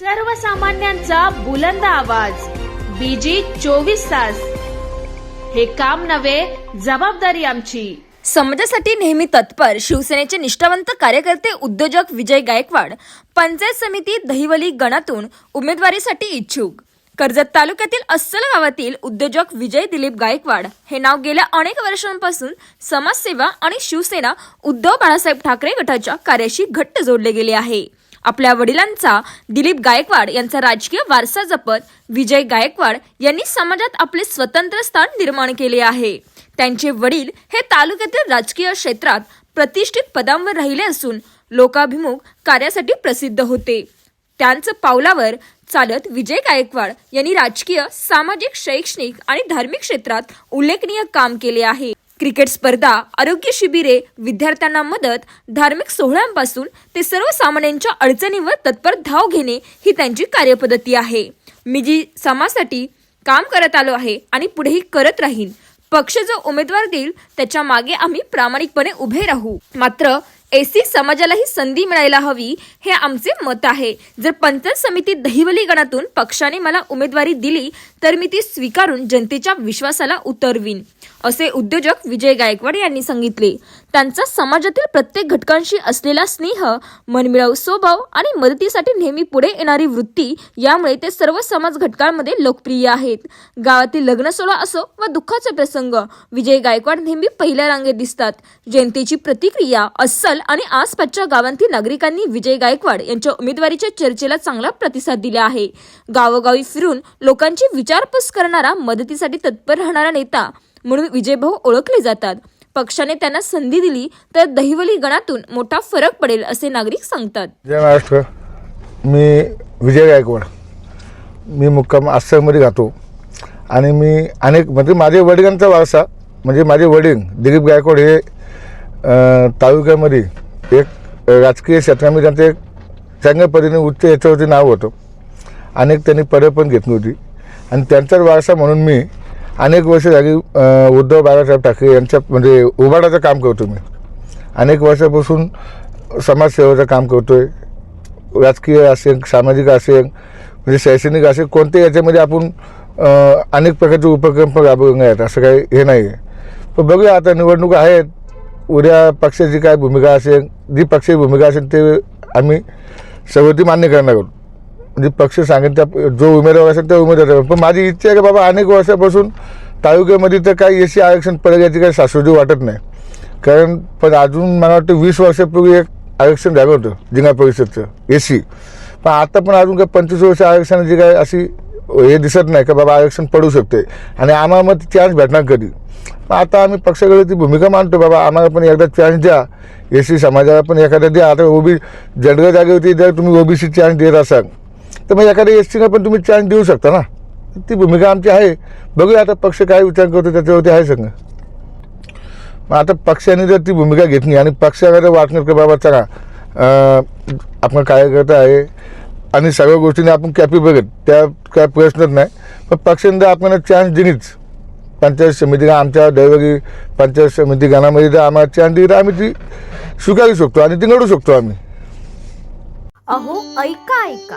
सर्वसामान्यांचा बुलंद आवाज. बीजी चोवीस तास. हे काम नव्हे जबाबदारी आमची. समाजासाठी नेहमी तत्पर शिवसेनेचे निष्ठावंत कार्यकर्ते उद्योजक विजय गायकवाड पंचायत समिती दहिवली गणातून उमेदवारीसाठी इच्छुक. कर्जत तालुक्यातील अस्सल गावातील उद्योजक विजय दिलीप गायकवाड हे नाव गेल्या अनेक वर्षांपासून समाजसेवा आणि शिवसेना उद्धव बाळासाहेब ठाकरे गटाच्या कार्याशी घट्ट जोडले गेले आहे. आपल्या वडिलांचा दिलीप गायकवाड यांचा राजकीय वारसा जपत विजय गायकवाड यांनी समाजात आपले स्वतंत्र स्थान निर्माण केले आहे. त्यांचे वडील हे तालुक्यातील राजकीय क्षेत्रात प्रतिष्ठित पदांवर राहिले असून लोकाभिमुख कार्यासाठी प्रसिद्ध होते. त्यांचं पावलावर चालत विजय गायकवाड यांनी राजकीय सामाजिक शैक्षणिक आणि धार्मिक क्षेत्रात उल्लेखनीय काम केले आहे. क्रिकेट स्पर्धा आरोग्य शिबिरे विद्यार्थ्यांना मदत धार्मिक सोहळ्यांपासून ते सर्वसामान्यांच्या अडचणीवर तत्पर धाव घेणे ही त्यांची कार्यपद्धती आहे. मी जी समाजासाठी काम करत आलो आहे आणि पुढेही करत राहीन पक्ष जो उमेदवार देईल त्याच्यामागे आम्ही प्रामाणिकपणे उभे राहू. मात्र एसी समाजालाही संधी मिळायला हवी हे आमचे मत आहे. जर पंचायत समिती दहिवली गणातून पक्षाने मला उमेदवारी दिली तर मी ती स्वीकारून जनतेच्या विश्वासाला उतरवीन असे उद्योजक विजय गायकवाड यांनी सांगितले. त्यांचा समाजातील प्रत्येक घटकांशी असलेला स्नेह मनमिळाऊ स्वभाव आणि मदतीसाठी नेहमी पुढे येणारी वृत्ती यामुळे ते सर्व समाज घटकांमध्ये लोकप्रिय आहेत. गावातील लग्न सोहळा असो व दुःखाचा प्रसंग विजय गायकवाड नेहमी पहिल्या रांगेत दिसतात. जनतेची प्रतिक्रिया अस्सल आणि आसपासच्या गावांतील नागरिकांनी विजय गायकवाड यांच्या उमेदवारीच्या चर्चेला चांगला प्रतिसाद दिला आहे. गावोगावी फिरून लोकांची विचारपूस करणारा मदतीसाठी तत्पर राहणारा नेता म्हणून विजयभाऊ ओळखले जातात. पक्षाने त्यांना संधी दिली तर दहिवली गणातून मोठा फरक पडेल असे नागरिक सांगतात. जय महाराष्ट्र. मी विजय गायकवाड. मी मुक्काम आश्रममध्ये राहतो. आणि मी अनेक म्हणजे माझे वडिलांचा वारसा म्हणजे माझे वडील दिलीप गायकवाड हे तालुक्यामध्ये एक राजकीय क्षेत्रामध्ये त्यांचं एक चांगल्या पद्धतीने उच्च याच्यावरती नाव होतं. अनेक त्यांनी पदं पण घेतली होती. आणि त्यांचाच वारसा म्हणून मी अनेक वर्ष झाली उद्धव बाळासाहेब ठाकरे यांच्या म्हणजे उभाटाचं काम करतो मी. अनेक वर्षापासून समाजसेवेचं काम करतो आहे राजकीय असेल सामाजिक असेल म्हणजे शैक्षणिक असेल कोणत्याही याच्यामध्ये आपण अनेक प्रकारचे उपक्रम पण राबवले आहेत असं काही हे नाही आहे. पण बघूया आता निवडणूक आहेत. उद्या पक्षाची काय भूमिका असेल जी पक्षाची भूमिका असेल ते आम्ही सर्व ती मान्य करणार आहोत. म्हणजे पक्ष सांगेल त्या जो उमेदवार असेल त्या उमेदवार पण माझी इच्छा आहे की बाबा अनेक वर्षापासून तालुक्यामध्ये तर काही एसी आरक्षण पडेल याची काही शाश्वती वाटत नाही. कारण पण अजून मला वाटतं वीस वर्षापूर्वी एक आरक्षण झालं होतं जिल्हा परिषदचं ए सी पण आता पण अजून काही पंचवीस वर्ष आरक्षणाची काय अशी हे दिसत नाही का बाबा आरक्षण पडू शकते. आणि आम्हाला मग चान्स भेटणार कधी? पण आता आम्ही पक्षाकडे ती भूमिका मांडतो बाबा आम्हाला पण एकदा चान्स द्या. एसी समाजाला पण एखाद्या द्या आता ओबी जनरल जागेवरती जर तुम्ही ओबीसी चान्स देत असाल तर मग एखाद्या एस टीला पण तुम्ही चान्स देऊ शकता ना? ती भूमिका आमची आहे. बघूया आता पक्ष काय विचार करतो त्याच्यावरती आहे सगळं मग आता पक्षाने जर ती भूमिका घेतली आणि पक्षाला जर वाटणार की बाबा चला आपण आपण कार्यकर्ता आहे? आणि सगळ्या गोष्टीने आपण कॅपेबल आहेत त्या काय प्रश्नच नाही. पण पक्षाने जर आपल्याला चान्स दिलीच. पंचायत समिती आमच्या दैवगी पंचायत समिती गणामध्ये जर आम्हाला चान्स दिली तर आम्ही ती स्वीकारू शकतो आणि ती घडू शकतो आम्ही. अहो ऐका ऐका.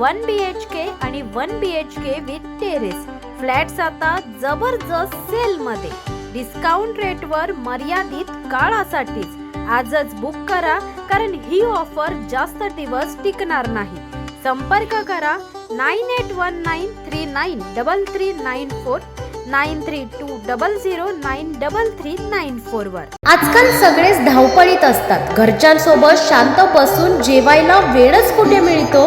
one B H K आणि one B H K with terrace flats आता जबरदस्त सेल मध्ये डिस्काउंट रेटवर मर्यादित काळासाठीच. आजच बुक करा कारण ही ऑफर जास्त दिवस टिकणार नाही. संपर्क करा nine eight one nine three nine double three nine four nine three two double zero nine double three nine four वर. आजकाल सगळेच धावपळीत असतात. घरच्यांसोबत शांत बसून जेवायला वेळच कुठे मिळतो?